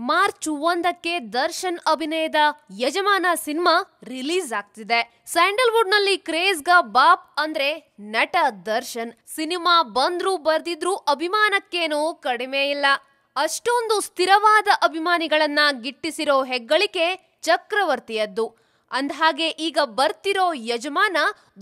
March ಒಂದಕ್ಕೆ ದರ್ಶನ್ ಅಭಿನಯದ Yajamana cinema release ಆಗ್ತಿದೆ. ಸ್ಯಾಂಡಲ್ವುಡ್ನಲ್ಲಿ ಗ ಬಾಪ್ ಅಂದ್ರೆ ನಟ ದರ್ಶನ್. ಸಿನಿಮಾ ಬಂದ್ರು ಬರ್ದಿದ್ರು ಅಭಿಮಾನಕ್ಕೇನೂ ಕಡಿಮೆ ಇಲ್ಲ. ಅಷ್ಟೊಂದು ಸ್ಥಿರವಾದ ಅಭಿಮಾನಿಗಳನ್ನ ಗಿಟ್ಟಿಸಿರೋ ಹೆಗ್ಗಳಿಕೆ ಚಕ್ರವರ್ತಿಯದ್ದು. ಅಂದಹಾಗೆ ಈಗ ಬರ್ತಿರೋ ಯಜಮಾನ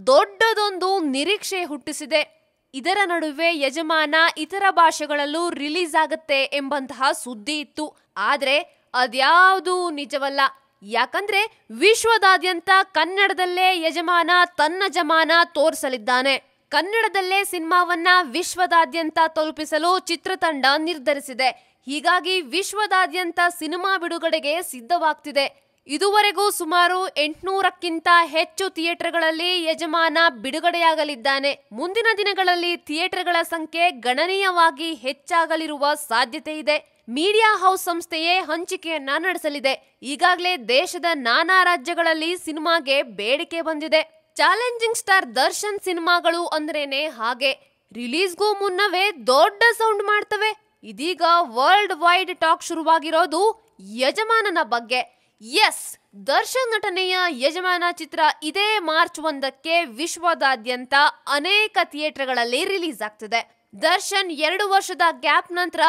ದೊಡ್ಡದೊಂದು ನಿರೀಕ್ಷೆ ಹುಟ್ಟಿಸಿದೆ. ಇದರ ನಡುವೆ ಯಜಮಾನ ಇತರ ಭಾಷೆಗಳಲ್ಲೂ ರಿಲೀಸ್ ಆಗತ್ತೆ ಎಂಬಂತಹ ಸುದ್ದಿ ಇತ್ತು. ಆದ್ರೆ ಅದ್ಯಾವುದೂ ನಿಜವಲ್ಲ. ಯಾಕಂದ್ರೆ ವಿಶ್ವದಾದ್ಯಂತ ಕನ್ನಡದಲ್ಲೇ ಯಜಮಾನ ತನ್ನ ಜಮಾನ ತೋರಿಸಲಿದ್ದಾನೆ. ಕನ್ನಡದಲ್ಲೇ ಸಿನಿಮಾವನ್ನ ವಿಶ್ವದಾದ್ಯಂತ ತಲುಪಿಸಲು ಚಿತ್ರತಂಡ ನಿರ್ಧರಿಸಿದೆ. ಹೀಗಾಗಿ ವಿಶ್ವದಾದ್ಯಂತ ಸಿನಿಮಾ ಬಿಡುಗಡೆಗೆ ಸಿದ್ಧವಾಗ್ತಿದೆ. ಇದುವರೆಗೂ ಸುಮಾರು ಎಂಟುನೂರಕ್ಕಿಂತ ಹೆಚ್ಚು ಥಿಯೇಟರ್ಗಳಲ್ಲಿ ಯಜಮಾನ ಬಿಡುಗಡೆಯಾಗಲಿದ್ದಾನೆ. ಮುಂದಿನ ದಿನಗಳಲ್ಲಿ ಥಿಯೇಟರ್ಗಳ ಸಂಖ್ಯೆ ಗಣನೀಯವಾಗಿ ಹೆಚ್ಚಾಗಲಿರುವ ಸಾಧ್ಯತೆ ಇದೆ. ಮೀಡಿಯಾ ಹೌಸ್ ಸಂಸ್ಥೆಯೇ ಹಂಚಿಕೆಯನ್ನ ನಡೆಸಲಿದೆ. ಈಗಾಗಲೇ ದೇಶದ ನಾನಾ ರಾಜ್ಯಗಳಲ್ಲಿ ಸಿನಿಮಾಗೆ ಬೇಡಿಕೆ ಬಂದಿದೆ. ಚಾಲೆಂಜಿಂಗ್ ಸ್ಟಾರ್ ದರ್ಶನ್ ಸಿನಿಮಾಗಳು ಅಂದ್ರೇನೆ ಹಾಗೆ. ರಿಲೀಸ್ಗೂ ಮುನ್ನವೇ ದೊಡ್ಡ ಸೌಂಡ್ ಮಾಡ್ತವೆ. ಇದೀಗ ವರ್ಲ್ಡ್ ವೈಡ್ ಟಾಕ್ ಶುರುವಾಗಿರೋದು ಯಜಮಾನನ ಬಗ್ಗೆ. ಎಸ್, ದರ್ಶನ್ ನಟನೆಯ ಯಜಮಾನ ಚಿತ್ರ ಇದೇ ಮಾರ್ಚ್ ಒಂದಕ್ಕೆ ವಿಶ್ವದಾದ್ಯಂತ ಅನೇಕ ಥಿಯೇಟರ್ಗಳಲ್ಲಿ ರಿಲೀಸ್ ಆಗ್ತಿದೆ. ದರ್ಶನ್ ಎರಡು ವರ್ಷದ ಗ್ಯಾಪ್ ನಂತರ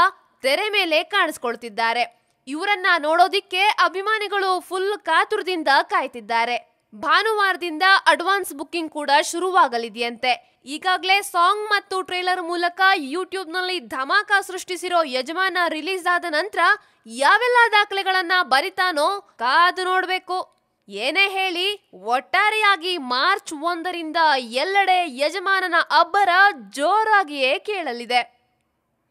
ತೆರೆ ಮೇಲೆ ಕಾಣಿಸ್ಕೊಳ್ತಿದ್ದಾರೆ. ಇವರನ್ನ ನೋಡೋದಿಕ್ಕೆ ಅಭಿಮಾನಿಗಳು ಫುಲ್ ಕಾತುರದಿಂದ ಕಾಯ್ತಿದ್ದಾರೆ. ಭಾನುವಾರದಿಂದ ಅಡ್ವಾನ್ಸ್ ಬುಕ್ಕಿಂಗ್ ಕೂಡ ಶುರುವಾಗಲಿದೆಯಂತೆ. ಈಗಾಗಲೇ ಸಾಂಗ್ ಮತ್ತು ಟ್ರೇಲರ್ ಮೂಲಕ ಯೂಟ್ಯೂಬ್ನಲ್ಲಿ ಧಮಾಕ ಸೃಷ್ಟಿಸಿರೋ ಯಜಮಾನ ರಿಲೀಸ್ ಆದ ನಂತರ ಯಾವೆಲ್ಲ ದಾಖಲೆಗಳನ್ನ ಬರಿತಾನೋ ಕಾದು ನೋಡಬೇಕು. ಏನೇ ಹೇಳಿ, ಒಟ್ಟಾರೆಯಾಗಿ ಮಾರ್ಚ್ ಒಂದರಿಂದ ಎಲ್ಲೆಡೆ ಯಜಮಾನನ ಅಬ್ಬರ ಜೋರಾಗಿಯೇ ಕೇಳಲಿದೆ.